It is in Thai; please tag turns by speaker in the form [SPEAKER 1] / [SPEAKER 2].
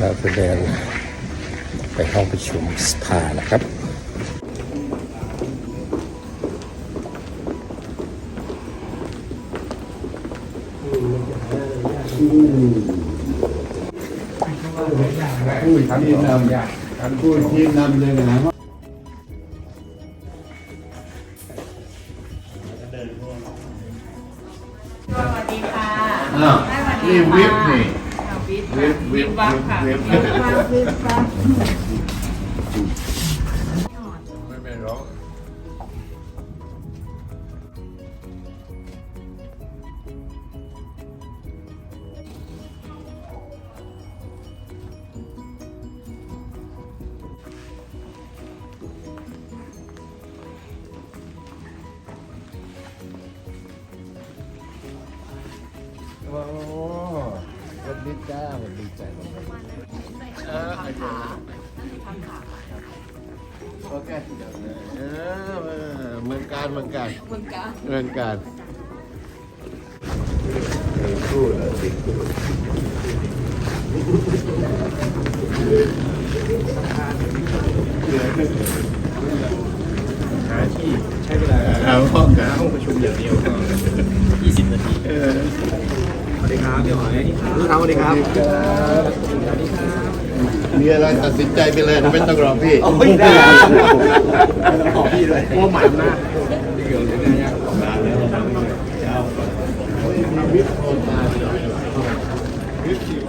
[SPEAKER 1] เราจะเดินไปห้องประชุมสภานะครับผู้ชี้นำผู้ชี้
[SPEAKER 2] นำเลยนะ
[SPEAKER 3] สวัสดีค่ะอ
[SPEAKER 2] ้าวนี่วิปนี่
[SPEAKER 3] วิปวิปวิปวับวิปค่ะวิปวิปว
[SPEAKER 2] ับวิปว
[SPEAKER 4] ับ
[SPEAKER 2] ไม่เป็นร้องโอ้วัน ดีจ้าวันดีใจเออโอเคเออเมือนกันเมือนกันเมือน
[SPEAKER 4] กัน
[SPEAKER 2] เมือนกันคู่เลยสิคู่
[SPEAKER 5] หาที่ใช้เวลาเอาห้องกันห้องประชุมอย่างเดียวก็ รับพี่หอยลูกค้าสวัสดีครับ
[SPEAKER 2] มีอะไรตัดสินใจไปเลยไม่ต้องรอพี่โอ้
[SPEAKER 5] ยได้ขอพี่เลยโอ้หมันมากเกี่ยวเรื่องนี่ขงเจ้า
[SPEAKER 2] วิปโอนาวิป